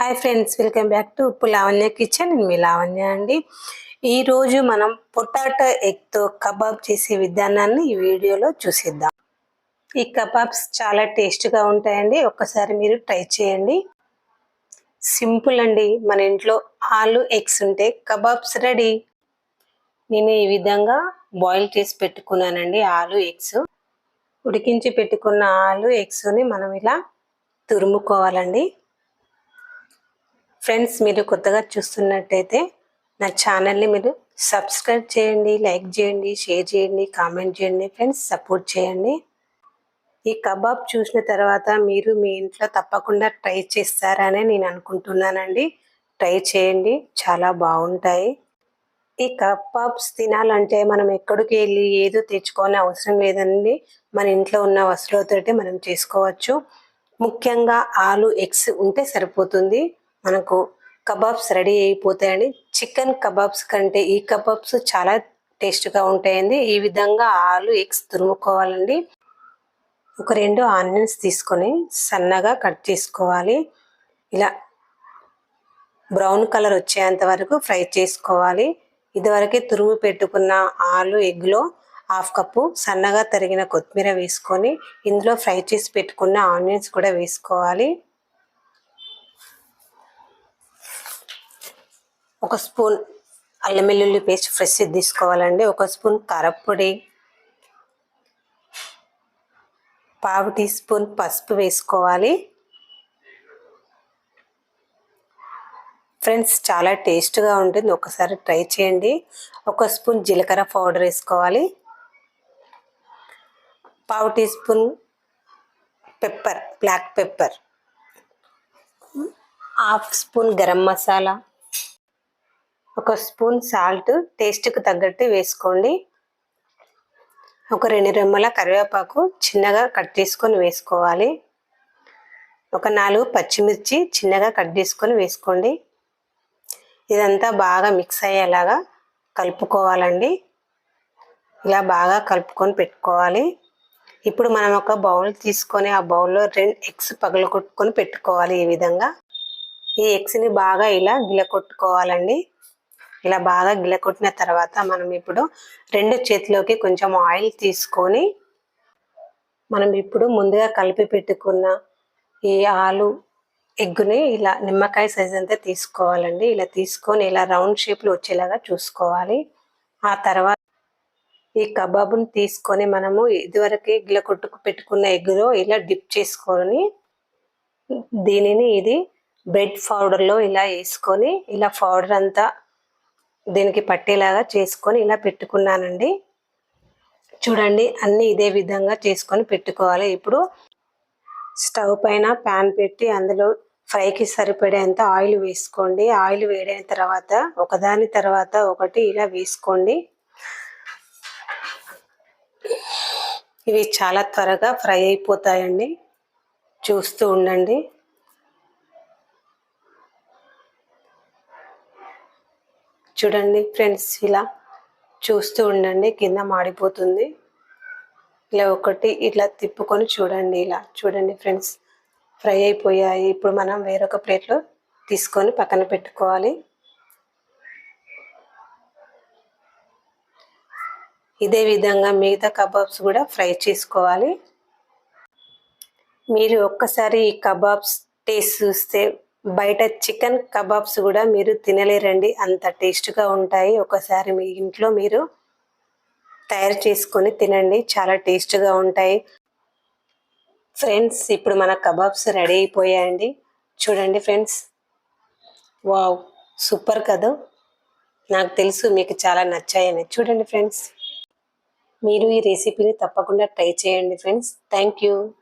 Hi friends welcome back to Uppu Lavanya kitchen. నేను మీ లావణ్య అండి. ఈరోజు మనం పొటాటో ఎగ్తో కబాబ్ చేసే విధానాన్ని ఈ వీడియోలో చూసిద్దాం. ఈ కబాబ్స్ చాలా టేస్ట్గా ఉంటాయండి. ఒక్కసారి మీరు ట్రై చేయండి. సింపుల్ అండి. మన ఇంట్లో ఆలు ఎగ్స్ ఉంటే కబాబ్స్ రెడీ. నేను ఈ విధంగా బాయిల్ చేసి పెట్టుకున్నానండి ఆలు ఎగ్స్. ఉడికించి పెట్టుకున్న ఆలు ఎగ్స్ని మనం ఇలా తురుముకోవాలండి. ఫ్రెండ్స్ మీరు కొత్తగా చూస్తున్నట్టయితే నా ఛానల్ని మీరు సబ్స్క్రైబ్ చేయండి లైక్ చేయండి షేర్ చేయండి కామెంట్ చేయండి ఫ్రెండ్స్ సపోర్ట్ చేయండి. ఈ కబాబ్ చూసిన తర్వాత మీరు మీ ఇంట్లో తప్పకుండా ట్రై చేస్తారని నేను అనుకుంటున్నానండి. ట్రై చేయండి చాలా బాగుంటాయి. ఈ కబాబ్స్ తినాలంటే మనం ఎక్కడికి వెళ్ళి ఏదో తెచ్చుకోని అవసరం లేదండి. మన ఇంట్లో ఉన్న వస్తువులతోటి మనం చేసుకోవచ్చు. ముఖ్యంగా ఆలు ఎగ్స్ ఉంటే సరిపోతుంది. మనకు కబాబ్స్ రెడీ అయిపోతాయండి. చికెన్ కబాబ్స్ కంటే ఈ కబాబ్స్ చాలా టేస్ట్గా ఉంటాయండి. ఈ విధంగా ఆలు ఎగ్స్ తురుముకోవాలండి. ఒక రెండు ఆనియన్స్ తీసుకొని సన్నగా కట్ చేసుకోవాలి. ఇలా బ్రౌన్ కలర్ వచ్చేంత వరకు ఫ్రై చేసుకోవాలి. ఇదివరకే తురుము పెట్టుకున్న ఆలు ఎగ్లో హాఫ్ కప్పు సన్నగా తరిగిన కొత్తిమీర వేసుకొని ఇందులో ఫ్రై చేసి పెట్టుకున్న ఆనియన్స్ కూడా వేసుకోవాలి. ఒక స్పూన్ అల్లం వెల్లుల్లి పేస్ట్ ఫ్రెష్ తీసుకోవాలండి. ఒక స్పూన్ కారప్పొడి పావు టీ స్పూన్ పసుపు వేసుకోవాలి. ఫ్రెండ్స్ చాలా టేస్ట్గా ఉంటుంది. ఒకసారి ట్రై చేయండి. ఒక స్పూన్ జీలకర్ర పౌడర్ వేసుకోవాలి. పావు teaspoon pepper black pepper. Half spoon garam masala. ఒక స్పూన్ సాల్ట్ టేస్ట్కి తగ్గట్టు వేసుకోండి. ఒక రెండు రెమ్మల కరివేపాకు చిన్నగా కట్ చేసుకొని వేసుకోవాలి. ఒక నాలుగు పచ్చిమిర్చి చిన్నగా కట్ చేసుకొని వేసుకోండి. ఇదంతా బాగా మిక్స్ అయ్యేలాగా కలుపుకోవాలండి. ఇలా బాగా కలుపుకొని పెట్టుకోవాలి. ఇప్పుడు మనం ఒక బౌల్ తీసుకొని ఆ బౌల్లో రెండు ఎగ్స్ పగలు కొట్టుకొని పెట్టుకోవాలి ఈ విధంగా. ఈ ఎగ్స్ని బాగా ఇలా గిల కొట్టుకోవాలండి ఇలా బాగా గిలకొట్టిన తర్వాత మనం ఇప్పుడు రెండు చేతిలోకి కొంచెం ఆయిల్ తీసుకొని మనం ఇప్పుడు ముందుగా కలిపి పెట్టుకున్న ఈ ఆలు ఎగ్గుని ఇలా నిమ్మకాయ సైజ్ అంతా తీసుకోవాలండి. ఇలా తీసుకొని ఇలా రౌండ్ షేప్లో వచ్చేలాగా చూసుకోవాలి. ఆ తర్వాత ఈ కబాబుని తీసుకొని మనము ఇదివరకే గిల కొట్టుకు పెట్టుకున్న ఎగ్గులో ఇలా డిప్ చేసుకొని దీనిని ఇది బ్రెడ్ పౌడర్లో ఇలా వేసుకొని ఇలా పౌడర్ అంతా దీనికి పట్టేలాగా చేసుకొని ఇలా పెట్టుకున్నానండి. చూడండి అన్నీ ఇదే విధంగా చేసుకొని పెట్టుకోవాలి. ఇప్పుడు స్టవ్ పైన ప్యాన్ పెట్టి అందులో ఫ్రైకి సరిపడేంత ఆయిల్ వేసుకోండి. ఆయిల్ వేడైన తర్వాత ఒకదాని తర్వాత ఒకటి ఇలా వేసుకోండి. ఇవి చాలా త్వరగా ఫ్రై అయిపోతాయండి. చూస్తూ ఉండండి. చూడండి ఫ్రెండ్స్ ఇలా చూస్తూ ఉండండి కింద మాడిపోతుంది. ఇలా ఒకటి ఇట్లా తిప్పుకొని చూడండి ఇలా చూడండి ఫ్రెండ్స్ ఫ్రై అయిపోయాయి. ఇప్పుడు మనం వేరొక ప్లేట్లో తీసుకొని పక్కన పెట్టుకోవాలి. ఇదే విధంగా మిగతా కబాబ్స్ కూడా ఫ్రై చేసుకోవాలి. మీరు ఒక్కసారి ఈ కబాబ్స్ టేస్ట్ చూస్తే బయట చికెన్ కబాబ్స్ కూడా మీరు తినలేరండి. అంత టేస్ట్గా ఉంటాయి. ఒకసారి మీ ఇంట్లో మీరు తయారు చేసుకొని తినండి. చాలా టేస్ట్గా ఉంటాయి. ఫ్రెండ్స్ ఇప్పుడు మన కబాబ్స్ రెడీ అయిపోయాయండి. చూడండి ఫ్రెండ్స్. వావ్! సూపర్ కదా? నాకు తెలుసు మీకు చాలా నచ్చాయని. చూడండి ఫ్రెండ్స్. మీరు ఈ రెసిపీని తప్పకుండా ట్రై చేయండి ఫ్రెండ్స్. Thank you.